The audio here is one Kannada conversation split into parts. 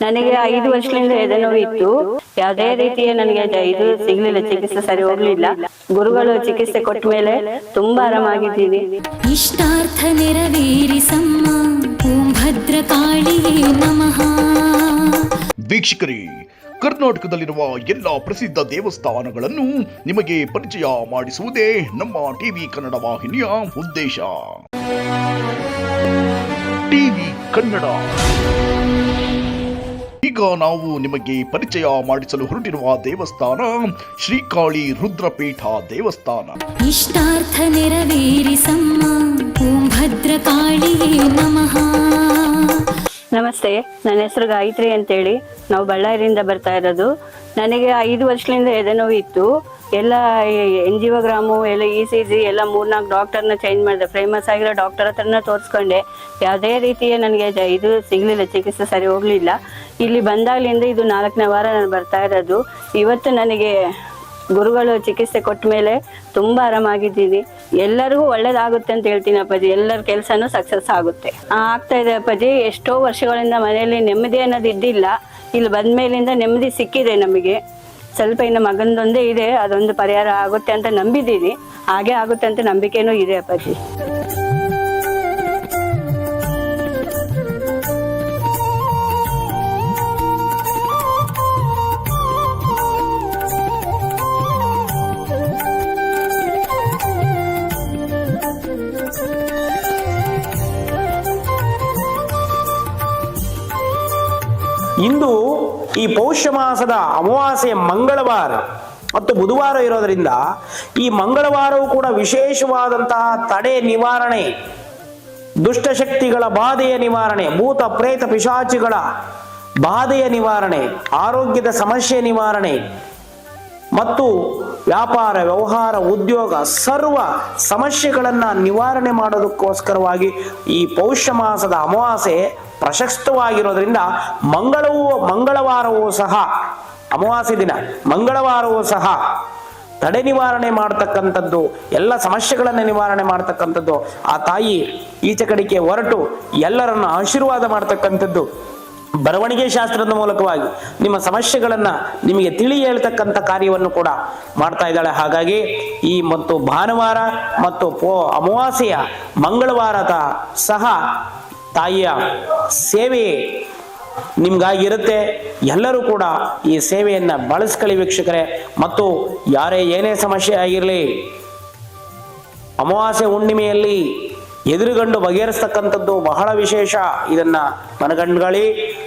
ನನಗೆ ಐದು ವರ್ಷದಿಂದ ಎದೆನೋವು ಇತ್ತು. ಯಾವುದೇ ರೀತಿಯ ನನಗೆ ಇದು ಸಿಗ್ಲಿಲ್ಲ ಚಿಕಿತ್ಸೆ ಸರಿ ಹೋಗ್ಲಿಲ್ಲ. ಗುರುಗಳು ಚಿಕಿತ್ಸೆ ಕೊಟ್ಟ ಮೇಲೆ ತುಂಬಾ ಆರಾಮಾಗಿದ್ದೀನಿ ಇಷ್ಟಾರ್ಥ ನೆರವೇರಿಸಮ್ಮ ಓಂ ಭದ್ರಕಾಳಿಯೇ ನಮಃ. ವೀಕ್ಷಕರೇ ಕರ್ನಾಟಕದಲ್ಲಿರುವ ಎಲ್ಲ ಪ್ರಸಿದ್ಧ ದೇವಸ್ಥಾನಗಳನ್ನು ನಿಮಗೆ ಪರಿಚಯ ಮಾಡಿಸುವುದೇ ನಮ್ಮ ಟಿವಿ ಕನ್ನಡ ವಾಹಿನಿಯ ಉದ್ದೇಶ. ಟಿವಿ ಕನ್ನಡ. ಈಗ ನಾವು ನಿಮಗೆ ಪರಿಚಯ ಮಾಡಿಸಲು ಹೊರಟಿರುವ ದೇವಸ್ಥಾನ ಶ್ರೀಕಾಳಿ ರುದ್ರಪೀಠ ದೇವಸ್ಥಾನ. ಇಷ್ಟಾರ್ಥ ನೆರವೇರಿಸಮ್ಮ ಓಂ ಭದ್ರಕಾಳಿಯೇ ನಮಃ. ನಮಸ್ತೆ ನನ್ನ ಹೆಸರು ಗಾಯತ್ರಿ ಅಂತೇಳಿ. ನಾವು ಬಳ್ಳಾರಿಯಿಂದ ಬರ್ತಾ ಇರೋದು. ನನಗೆ ಐದು ವರ್ಷದಿಂದ ಎದೆನೋವು ಇತ್ತು ಎಲ್ಲ ಎನ್ ಜಿ ಒ ಗ್ರಾಮು, ಎಲ್ಲ ಇ ಸಿ ಜಿ ಎಲ್ಲ ಮೂರ್ನಾಲ್ಕು ಡಾಕ್ಟರ್ನ ಚೇಂಜ್ ಮಾಡಿದೆ. ಫೇಮಸ್ ಆಗಿರೋ ಡಾಕ್ಟರ್ ಹತ್ರನ ತೋರಿಸ್ಕೊಂಡೆ. ಯಾವುದೇ ರೀತಿಯ ನನಗೆ ಇದು ಸಿಗಲಿಲ್ಲ, ಚಿಕಿತ್ಸೆ ಸರಿ ಹೋಗಲಿಲ್ಲ. ಇಲ್ಲಿ ಬಂದಾಗಲಿಂದ ಇದು ನಾಲ್ಕನೇ ವಾರ ನಾನು ಬರ್ತಾ ಇರೋದು. ಇವತ್ತು ನನಗೆ ಗುರುಗಳು ಚಿಕಿತ್ಸೆ ಕೊಟ್ಟ ಮೇಲೆ ತುಂಬ ಆರಾಮಾಗಿದ್ದೀನಿ. ಎಲ್ಲರಿಗೂ ಒಳ್ಳೇದಾಗುತ್ತೆ ಅಂತ ಹೇಳ್ತೀನಿ ಅಪ್ಪಾಜಿ. ಎಲ್ಲರ ಕೆಲಸನೂ ಸಕ್ಸಸ್ ಆಗುತ್ತೆ. ಆಗ್ತಾ ಇದೆ ಅಪ್ಪಾಜಿ. ಎಷ್ಟೋ ವರ್ಷಗಳಿಂದ ಮನೆಯಲ್ಲಿ ನೆಮ್ಮದಿ ಅನ್ನೋದು ಇದ್ದಿಲ್ಲ ಇಲ್ಲಿ ಬಂದ ಮೇಲಿಂದ ನೆಮ್ಮದಿ ಸಿಕ್ಕಿದೆ ನಮಗೆ. ಸ್ವಲ್ಪ ಇನ್ನು ಮಗನದೊಂದೇ ಇದೆ, ಅದೊಂದು ಪರಿಹಾರ ಆಗುತ್ತೆ ಅಂತ ನಂಬಿದ್ದೀನಿ. ಹಾಗೆ ಆಗುತ್ತೆ ಅಂತ ನಂಬಿಕೆನೂ ಇದೆ ಅಪ್ಪಾಜಿ. ಈ ಪೌಷ್ಯ ಮಾಸದ ಅಮಾವಾಸ್ಯೆ ಮಂಗಳವಾರ ಮತ್ತು ಬುಧವಾರ ಇರೋದರಿಂದ ಈ ಮಂಗಳವಾರವೂ ಕೂಡ ವಿಶೇಷವಾದಂತಹ ತಡೆ ನಿವಾರಣೆ ದುಷ್ಟಶಕ್ತಿಗಳ ಬಾಧೆಯ ನಿವಾರಣೆ, ಭೂತ, ಪ್ರೇತ, ಪಿಶಾಚಿಗಳ ಬಾಧೆಯ ನಿವಾರಣೆ, ಆರೋಗ್ಯದ ಸಮಸ್ಯೆ ನಿವಾರಣೆ ಮತ್ತು ವ್ಯಾಪಾರ, ವ್ಯವಹಾರ, ಉದ್ಯೋಗ ಸರ್ವ ಸಮಸ್ಯೆಗಳನ್ನು ನಿವಾರಣೆ ಮಾಡೋದಕ್ಕೋಸ್ಕರವಾಗಿ ಈ ಪೌಷ್ಯ ಮಾಸದ ಅಮಾವಾಸ್ಯೆ ಪ್ರಶಸ್ತವಾಗಿರೋದ್ರಿಂದ ಮಂಗಳವೂ, ಮಂಗಳವಾರವೂ ಸಹ, ಅಮಾವಾಸ್ಯ ದಿನ, ಮಂಗಳವಾರವೂ ಸಹ ತಡೆ ನಿವಾರಣೆ ಮಾಡ್ತಕ್ಕಂಥದ್ದು, ಎಲ್ಲ ಸಮಸ್ಯೆಗಳನ್ನು ನಿವಾರಣೆ ಮಾಡ್ತಕ್ಕಂಥದ್ದು, ಆ ತಾಯಿ ಈಚೆ ಕಡೆಗೆ ಹೊರಟು ಎಲ್ಲರನ್ನು ಆಶೀರ್ವಾದ ಮಾಡ್ತಕ್ಕಂಥದ್ದು. ಬರವಣಿಗೆ ಶಾಸ್ತ್ರದ ಮೂಲಕವಾಗಿ ನಿಮ್ಮ ಸಮಸ್ಯೆಗಳನ್ನು ನಿಮಗೆ ತಿಳಿ ಹೇಳ್ತಕ್ಕಂಥ ಕಾರ್ಯವನ್ನು ಕೂಡ ಮಾಡ್ತಾ ಇದ್ದಾಳೆ. ಹಾಗಾಗಿ ಈ ಮತ್ತು ಭಾನುವಾರ ಮತ್ತು ಪೋ, ಅಮಾವಾಸ್ಯೆಯ ಮಂಗಳವಾರದ ಸಹ ತಾಯಿಯ ಸೇವೆ ನಿಮ್ಗಾಗಿರುತ್ತೆ. ಎಲ್ಲರೂ ಕೂಡ ಈ ಸೇವೆಯನ್ನ ಬಳಸ್ಕೊಳ್ಳಿ ವೀಕ್ಷಕರೇ. ಮತ್ತು ಯಾರೇ ಏನೇ ಸಮಸ್ಯೆ ಆಗಿರಲಿ, ಅಮಾವಾಸ್ಯ ಹುಣ್ಣಿಮೆಯಲ್ಲಿ ಎದುರುಗಂಡು ಬಗೆಹರಿಸ್ತಕ್ಕಂಥದ್ದು ಬಹಳ ವಿಶೇಷ. ಇದನ್ನ ಮನಗಂಡ್ಗಳಿ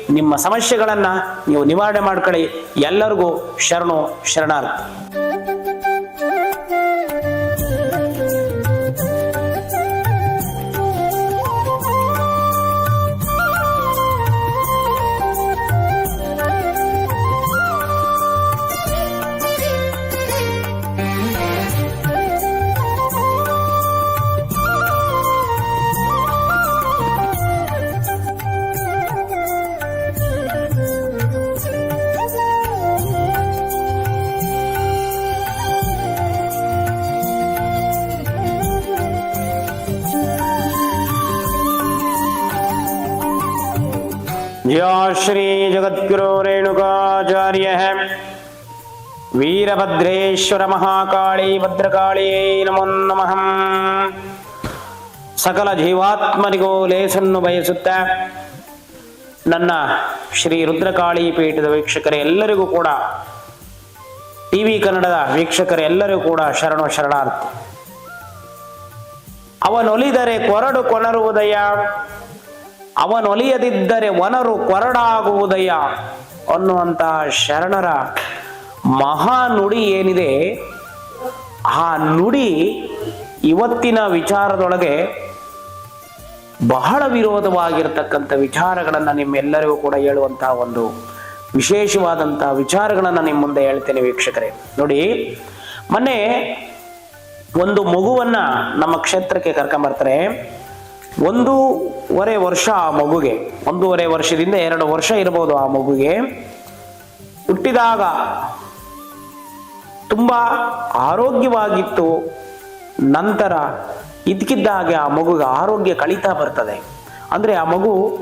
ನಿಮ್ಮ ಸಮಸ್ಯೆಗಳನ್ನ ನೀವು ನಿವಾರಣೆ ಮಾಡ್ಕೊಳ್ಳಿ. ಎಲ್ಲರಿಗೂ ಶರಣು ಶರಣಾರ್ಥಿ. या श्री जगद्गुरो रेणुकाचार्य ವೀರಭದ್ರೇಶ್ವರ ಮಹಾಕಾಳಿ ಭದ್ರಕಾಳಿಯೇ ನಮೋ ನಮಃ ಸಕಲ ಜೀವಾತ್ಮರಿಗೂ ಲೇಸನ್ನು ಬಯಸುತ್ತಾ ನನ್ನ ಶ್ರೀ ರುದ್ರಕಾಳಿ ಪೀಠದ ವೀಕ್ಷಕರೇ ಎಲ್ಲರಿಗೂ ಕೂಡ ಟಿವಿ ಕನ್ನಡದ ವೀಕ್ಷಕರೆಲ್ಲರಿಗೂ ಕೂಡ ಶರಣು ಶರಣಾರ್ಥಿ ಅವನೊಲಿದರೆ ಕೊರಡು ಕೊನರುವುದಯ ಅವನೊಲಿಯದಿದ್ದರೆ ವನರು ಕೊರಡಾಗುವುದಯ್ಯ ಅನ್ನುವಂತ ಶರಣರ ಮಹಾ ನುಡಿ ಏನಿದೆ, ಆ ನುಡಿ ಇವತ್ತಿನ ವಿಚಾರದೊಳಗೆ ಬಹಳ ವಿರೋಧವಾಗಿರ್ತಕ್ಕಂಥ ವಿಚಾರಗಳನ್ನು ನಿಮ್ಮೆಲ್ಲರಿಗೂ ಕೂಡ ಹೇಳುವಂತಹ ಒಂದು ವಿಶೇಷವಾದಂತಹ ವಿಚಾರಗಳನ್ನು ನಿಮ್ಮ ಮುಂದೆ ಹೇಳ್ತೇನೆ ವೀಕ್ಷಕರೇ. ನೋಡಿ, ಮೊನ್ನೆ ಒಂದು ಮಗುವನ್ನ ನಮ್ಮ ಕ್ಷೇತ್ರಕ್ಕೆ ಕರ್ಕೊಂಬರ್ತಾರೆ. ಒಂದೂವರೆ ವರ್ಷ ಆ ಮಗುಗೆ, ಒಂದೂವರೆ ವರ್ಷದಿಂದ ಎರಡು ವರ್ಷ ಇರಬಹುದು ಆ ಮಗುಗೆ. ಹುಟ್ಟಿದಾಗ ತುಂಬ ಆರೋಗ್ಯವಾಗಿತ್ತು. ನಂತರ ಇದ್ಕಿದ್ದಾಗೆ ಆ ಮಗುಗೆ ಆರೋಗ್ಯ ಕಳೀತಾ ಬರ್ತದೆ. ಅಂದರೆ ಆ ಮಗು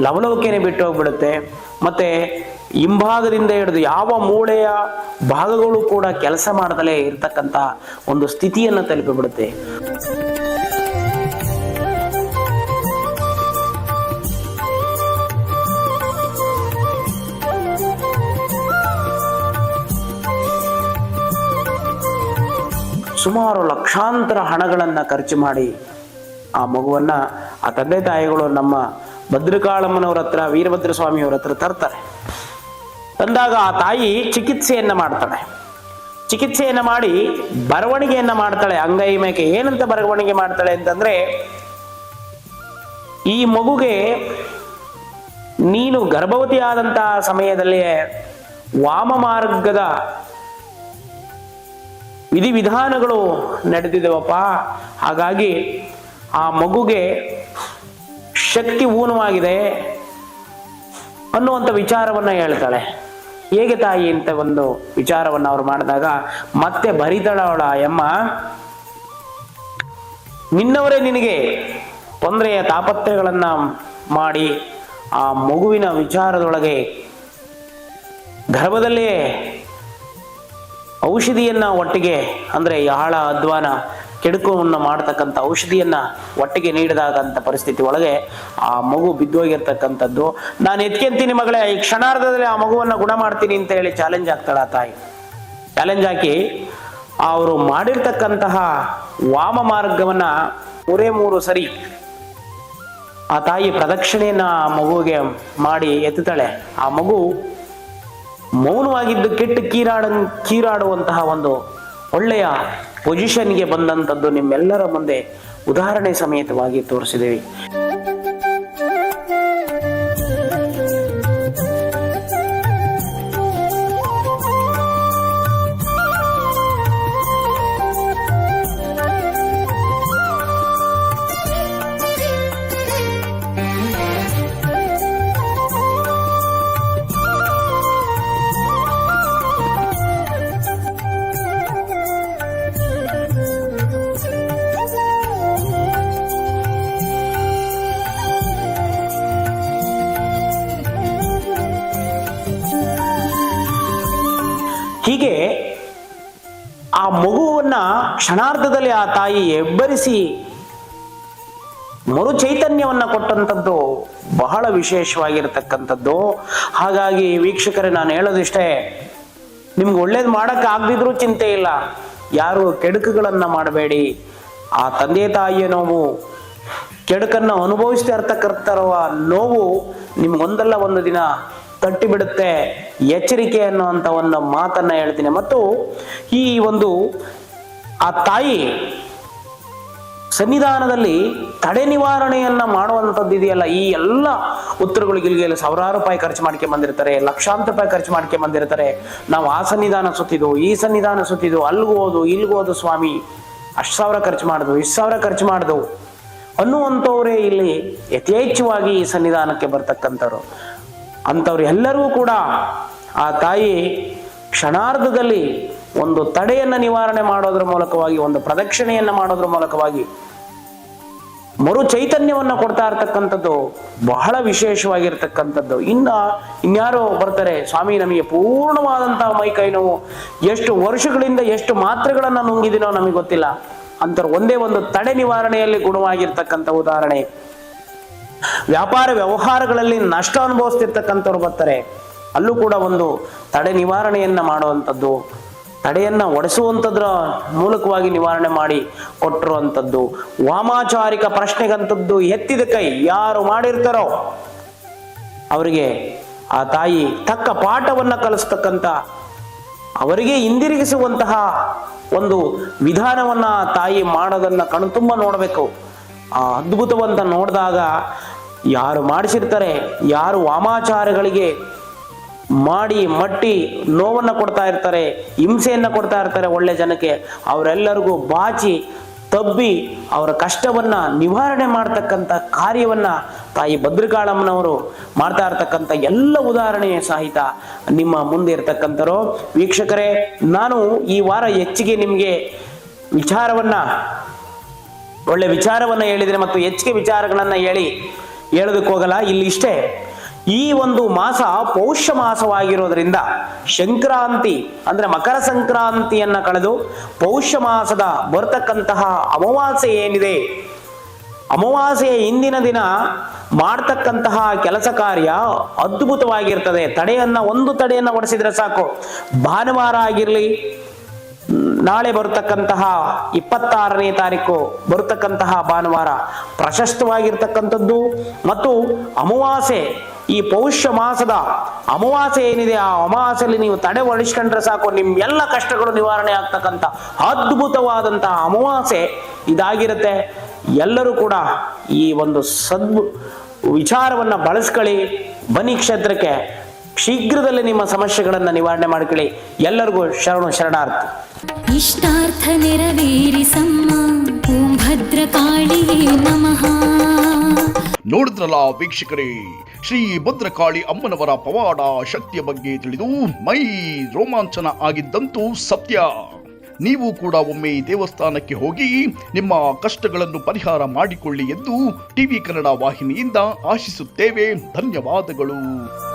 ಲವಲವಿಕೆನೆ ಬಿಟ್ಟು ಹೋಗ್ಬಿಡುತ್ತೆ. ಮತ್ತೆ ಹಿಂಭಾಗದಿಂದ ಹಿಡಿದು ಯಾವ ಮೂಳೆಯ ಭಾಗಗಳು ಕೂಡ ಕೆಲಸ ಮಾಡದಲೇ ಇರತಕ್ಕಂಥ ಒಂದು ಸ್ಥಿತಿಯನ್ನು ತಲುಪಿಬಿಡುತ್ತೆ. ಸುಮಾರು ಲಕ್ಷಾಂತರ ಹಣಗಳನ್ನು ಖರ್ಚು ಮಾಡಿ ಆ ಮಗುವನ್ನ ಆ ತಂದೆ ತಾಯಿಗಳು ನಮ್ಮ ಭದ್ರಕಾಳಮ್ಮನವ್ರ ಹತ್ರ ವೀರಭದ್ರ ಸ್ವಾಮಿಯವ್ರ ಹತ್ರ ತರ್ತಾರೆ. ತಂದಾಗ ಆ ತಾಯಿ ಚಿಕಿತ್ಸೆಯನ್ನ ಮಾಡ್ತಾಳೆ. ಚಿಕಿತ್ಸೆಯನ್ನ ಮಾಡಿ ಬರವಣಿಗೆಯನ್ನ ಮಾಡ್ತಾಳೆ. ಅಂಗೈ ಮೇಕೆ ಏನಂತ ಬರವಣಿಗೆ ಮಾಡ್ತಾಳೆ ಅಂತಂದ್ರೆ, ಈ ಮಗುಗೆ ನೀನು ಗರ್ಭವತಿ ಆದಂತಹ ಸಮಯದಲ್ಲಿ ವಾಮ ಮಾರ್ಗದ ವಿಧಿವಿಧಾನಗಳು ನಡೆದಿದವಪ್ಪ. ಹಾಗಾಗಿ ಆ ಮಗುಗೆ ಶಕ್ತಿ ಊನವಾಗಿದೆ ಅನ್ನುವಂಥ ವಿಚಾರವನ್ನ ಹೇಳ್ತಾಳೆ. ಹೇಗೆ ತಾಯಿ ಅಂತ ಒಂದು ವಿಚಾರವನ್ನು ಅವ್ರು ಮಾಡಿದಾಗ, ಮತ್ತೆ ಬರಿತಾಳ ಅವಳ ಎಮ್ಮ ನಿನ್ನವರೇ ನಿನಗೆ ತೊಂದರೆಯ ತಾಪತ್ರಗಳನ್ನು ಮಾಡಿ ಆ ಮಗುವಿನ ವಿಚಾರದೊಳಗೆ ಗರ್ಭದಲ್ಲೇ ಔಷಧಿಯನ್ನ ಒಟ್ಟಿಗೆ, ಅಂದ್ರೆ ಯಾಳ ಅಧ್ವಾನ ಕೆಡುಕುವನ್ನು ಮಾಡತಕ್ಕಂಥ ಔಷಧಿಯನ್ನ ಒಟ್ಟಿಗೆ ನೀಡಿದಾಗಂಥ ಪರಿಸ್ಥಿತಿ ಒಳಗೆ ಆ ಮಗು ಬಿದ್ದೋಗಿರ್ತಕ್ಕಂಥದ್ದು. ನಾನು ಎತ್ಕೊಂತೀನಿ ಮಗಳೇ, ಈ ಕ್ಷಣಾರ್ಧದಲ್ಲಿ ಆ ಮಗುವನ್ನ ಗುಣ ಮಾಡ್ತೀನಿ ಅಂತ ಹೇಳಿ ಚಾಲೆಂಜ್ ಆಗ್ತಾಳೆ ಆ ತಾಯಿ. ಚಾಲೆಂಜ್ ಹಾಕಿ ಅವರು ಮಾಡಿರ್ತಕ್ಕಂತಹ ವಾಮ ಮಾರ್ಗವನ್ನ ಮೂರೇ ಮೂರು ಸರಿ ಆ ತಾಯಿ ಪ್ರದಕ್ಷಿಣೆಯನ್ನ ಆ ಮಗುವಿಗೆ ಮಾಡಿ ಎತ್ತುತ್ತಾಳೆ. ಆ ಮಗು ಮೌನವಾಗಿದ್ದು ಕೆಟ್ಟು ಕೀರಾಡ ಕೀರಾಡುವಂತಹ ಒಂದು ಒಳ್ಳೆಯ ಪೊಸಿಷನ್ಗೆ ಬಂದಂಥದ್ದು ನಿಮ್ಮೆಲ್ಲರ ಮುಂದೆ ಉದಾಹರಣೆ ಸಮೇತವಾಗಿ ತೋರಿಸಿದ್ದೇವೆ. ಆ ಮಗುವನ್ನ ಕ್ಷಣಾರ್ಧದಲ್ಲಿ ಆ ತಾಯಿ ಎಬ್ಬರಿಸಿ ಮರು ಚೈತನ್ಯವನ್ನ ಕೊಟ್ಟಂಥದ್ದು ಬಹಳ ವಿಶೇಷವಾಗಿರ್ತಕ್ಕಂಥದ್ದು. ಹಾಗಾಗಿ ವೀಕ್ಷಕರೇ, ನಾನು ಹೇಳೋದಿಷ್ಟೇ, ನಿಮ್ಗೆ ಒಳ್ಳೇದು ಮಾಡಕ್ಕೆ ಆಗದಿದ್ರೂ ಚಿಂತೆ ಇಲ್ಲ. ಯಾರು ಕೆಡುಕುಗಳನ್ನ ಮಾಡಬೇಡಿ. ಆ ತಂದೆ ತಾಯಿಯ ನೋವು, ಕೆಡುಕನ್ನು ಅನುಭವಿಸ್ತಾ ಇರ್ತಕ್ಕಂಥ ನೋವು ನಿಮ್ಗೊಂದಲ್ಲ ಒಂದು ದಿನ ತಟ್ಟಿ ಬಿಡುತ್ತೆ ಎಚ್ಚರಿಕೆ ಅನ್ನುವಂಥ ಒಂದು ಮಾತನ್ನ ಹೇಳ್ತೀನಿ. ಮತ್ತು ಈ ಒಂದು ಆ ತಾಯಿ ಸನ್ನಿಧಾನದಲ್ಲಿ ತಡೆ ನಿವಾರಣೆಯನ್ನ ಮಾಡುವಂಥದ್ದು ಇದೆಯಲ್ಲ, ಈ ಎಲ್ಲ ಉತ್ತರಗಳಿಗೆ ಇಲ್ಲಿಗೆ ಸಾವಿರಾರು ರೂಪಾಯಿ ಖರ್ಚು ಮಾಡ್ಕೊಂಡು ಬಂದಿರ್ತಾರೆ, ಲಕ್ಷಾಂತರ ರೂಪಾಯಿ ಖರ್ಚು ಮಾಡ್ಕೊಂಡು ಬಂದಿರ್ತಾರೆ. ನಾವು ಆ ಸನ್ನಿಧಾನ ಸುತ್ತಿದ್ವು, ಈ ಸನ್ನಿಧಾನ ಸುತ್ತಿದ್ವು, ಅಲ್ಲಿಗೂ ಇಲ್ಗೂ ಹೋದು ಸ್ವಾಮಿ. ಅಷ್ಟು ಸಾವಿರ ಖರ್ಚು ಮಾಡಿದ್ವು, ಇಷ್ಟು ಸಾವಿರ ಖರ್ಚು ಮಾಡ್ದೋ ಅನ್ನುವಂಥವರೇ ಇಲ್ಲಿ ಯಥೇಚ್ಛವಾಗಿ ಈ ಸನ್ನಿಧಾನಕ್ಕೆ ಬರ್ತಕ್ಕಂಥವ್ರು. ಅಂಥವ್ರು ಎಲ್ಲರೂ ಕೂಡ ಆ ತಾಯಿ ಕ್ಷಣಾರ್ಧದಲ್ಲಿ ಒಂದು ತಡೆಯನ್ನು ನಿವಾರಣೆ ಮಾಡೋದ್ರ ಮೂಲಕವಾಗಿ, ಒಂದು ಪ್ರದಕ್ಷಿಣೆಯನ್ನು ಮಾಡೋದ್ರ ಮೂಲಕವಾಗಿ ಮರು ಚೈತನ್ಯವನ್ನು ಕೊಡ್ತಾ ಇರ್ತಕ್ಕಂಥದ್ದು ಬಹಳ ವಿಶೇಷವಾಗಿರ್ತಕ್ಕಂಥದ್ದು. ಇನ್ನ ಇನ್ಯಾರೋ ಬರ್ತಾರೆ, ಸ್ವಾಮಿ ನಮಗೆ ಪೂರ್ಣವಾದಂತಹ ಮೈ ಕೈ ನೋವು, ಎಷ್ಟು ವರ್ಷಗಳಿಂದ ಎಷ್ಟು ಮಾತ್ರೆಗಳನ್ನು ನುಂಗಿದಿನೋ ನಮಗೆ ಗೊತ್ತಿಲ್ಲ. ಅಂತ ಒಂದೇ ಒಂದು ತಡೆ ನಿವಾರಣೆಯಲ್ಲಿ ಗುಣವಾಗಿರ್ತಕ್ಕಂಥ ಉದಾಹರಣೆ. ವ್ಯಾಪಾರ ವ್ಯವಹಾರಗಳಲ್ಲಿ ನಷ್ಟ ಅನುಭವಿಸ್ತಿರ್ತಕ್ಕಂಥವ್ರು ಬರ್ತಾರೆ. ಅಲ್ಲೂ ಕೂಡ ಒಂದು ತಡೆ ನಿವಾರಣೆಯನ್ನ ಮಾಡುವಂಥದ್ದು, ತಡೆಯನ್ನ ಒಡೆಸುವಂಥದ್ರ ಮೂಲಕವಾಗಿ ನಿವಾರಣೆ ಮಾಡಿ ಕೊಟ್ಟಿರುವಂಥದ್ದು. ವಾಮಾಚಾರಿಕ ಪ್ರಶ್ನೆಗಂಥದ್ದು ಎತ್ತಿದ ಕೈ ಯಾರು ಮಾಡಿರ್ತಾರೋ ಅವರಿಗೆ ಆ ತಾಯಿ ತಕ್ಕ ಪಾಠವನ್ನ ಕಲಿಸ್ತಕ್ಕಂಥ, ಅವರಿಗೆ ಹಿಂದಿರುಗಿಸುವಂತಹ ಒಂದು ವಿಧಾನವನ್ನ ತಾಯಿ ಮಾಡೋದನ್ನ ಕಣ್ತುಂಬ ನೋಡಬೇಕು. ಆ ಅದ್ಭುತವಂತ ನೋಡಿದಾಗ ಯಾರು ಮಾಡಿಸಿರ್ತಾರೆ, ಯಾರು ವಾಮಾಚಾರಗಳಿಗೆ ಮಾಡಿ, ಮಟ್ಟಿ ನೋವನ್ನ ಕೊಡ್ತಾ ಇರ್ತಾರೆ, ಹಿಂಸೆಯನ್ನ ಕೊಡ್ತಾ ಇರ್ತಾರೆ ಒಳ್ಳೆ ಜನಕ್ಕೆ, ಅವರೆಲ್ಲರಿಗೂ ಬಾಚಿ, ತಬ್ಬಿ ಅವರ ಕಷ್ಟವನ್ನ ನಿವಾರಣೆ ಮಾಡ್ತಕ್ಕಂಥ ಕಾರ್ಯವನ್ನ ತಾಯಿ ಭದ್ರಕಾಳಮ್ಮನವರು ಮಾಡ್ತಾ ಇರ್ತಕ್ಕಂಥ ಎಲ್ಲ ಉದಾಹರಣೆಯ ಸಹಿತ ನಿಮ್ಮ ಮುಂದೆ ಇರ್ತಕ್ಕಂಥರು, ವೀಕ್ಷಕರೇ, ನಾನು ಈ ವಾರ ಹೆಚ್ಚಿಗೆ ನಿಮಗೆ ವಿಚಾರವನ್ನ, ಒಳ್ಳೆ ವಿಚಾರವನ್ನ ಹೇಳಿದರೆ ಮತ್ತು ಹೆಚ್ಚಿಗೆ ವಿಚಾರಗಳನ್ನು ಹೇಳಿ ಹೇಳೋದಕ್ಕೆ ಹೋಗಲ್ಲ, ಇಲ್ಲಿ ಇಷ್ಟೇ. ಈ ಒಂದು ಮಾಸ ಪೌಷ್ಯ ಮಾಸವಾಗಿರೋದ್ರಿಂದ ಸಂಕ್ರಾಂತಿ ಅಂದ್ರೆ ಮಕರ ಸಂಕ್ರಾಂತಿಯನ್ನ ಕಳೆದು ಪೌಷ್ಯ ಮಾಸದ ಬರ್ತಕ್ಕಂತಹ ಅಮಾವಾಸ್ಯೆ ಏನಿದೆ ಅಮಾವಾಸ್ಯೆಯ ಹಿಂದಿನ ದಿನ ಮಾಡ್ತಕ್ಕಂತಹ ಕೆಲಸ ಕಾರ್ಯ ಅದ್ಭುತವಾಗಿರ್ತದೆ. ತಡೆಯನ್ನ, ಒಂದು ತಡೆಯನ್ನ ಹೊಡೆಸಿದ್ರೆ ಸಾಕು. ಭಾನುವಾರ ಆಗಿರಲಿ ನಾಳೆ ಬರತಕ್ಕಂತಹ ಇಪ್ಪತ್ತಾರನೇ ತಾರೀಕು ಬರತಕ್ಕಂತಹ ಭಾನುವಾರ ಪ್ರಶಸ್ತವಾಗಿರ್ತಕ್ಕಂಥದ್ದು. ಮತ್ತು ಅಮಾವಾಸೆ ಈ ಪೌಷ್ಯ ಮಾಸದ ಅಮಾವಾಸ್ಯೆ ಏನಿದೆ, ಆ ಅಮಾವಾಸೆಯಲ್ಲಿ ನೀವು ತಡೆ ಒಡಿಸ್ಕೊಂಡ್ರೆ ಸಾಕು. ನಿಮ್ ಎಲ್ಲ ಕಷ್ಟಗಳು ನಿವಾರಣೆ ಆಗ್ತಕ್ಕಂಥ ಅದ್ಭುತವಾದಂತಹ ಅಮಾವಾಸೆ ಇದಾಗಿರುತ್ತೆ. ಎಲ್ಲರೂ ಕೂಡ ಈ ಒಂದು ಸದ್ ವಿಚಾರವನ್ನ ಬಳಸ್ಕೊಳ್ಳಿ. ಬನ್ನಿ ಕ್ಷೇತ್ರಕ್ಕೆ. ಶೀಘ್ರದಲ್ಲೇ ನಿಮ್ಮ ಸಮಸ್ಯೆಗಳನ್ನು ನಿವಾರಣೆ ಮಾಡ್ಕೊಳ್ಳಿ. ಎಲ್ಲರಿಗೂ ಶರಣು ಶರಣಾರ್ಥಿ. ಇಷ್ಟಾರ್ಥ ನೆರವೇರಿಸಮ್ಮ. ಓಂ ಭದ್ರಕಾಳಿಯೇ ನಮಃ. ನೋಡಿದ್ರಲ್ಲ ವೀಕ್ಷಕರೇ ಶ್ರೀ ಭದ್ರಕಾಳಿ ಅಮ್ಮನವರ ಪವಾಡ ಶಕ್ತಿಯ ಬಗ್ಗೆ ತಿಳಿದು ಮೈ ರೋಮಾಂಚನ ಆಗಿದ್ದಂತೂ ಸತ್ಯ. ನೀವು ಕೂಡ ಒಮ್ಮೆ ಈ ದೇವಸ್ಥಾನಕ್ಕೆ ಹೋಗಿ ನಿಮ್ಮ ಕಷ್ಟಗಳನ್ನು ಪರಿಹಾರ ಮಾಡಿಕೊಳ್ಳಿ ಎಂದು ಟಿವಿ ಕನ್ನಡ ವಾಹಿನಿಯಿಂದ ಆಶಿಸುತ್ತೇವೆ. ಧನ್ಯವಾದಗಳು.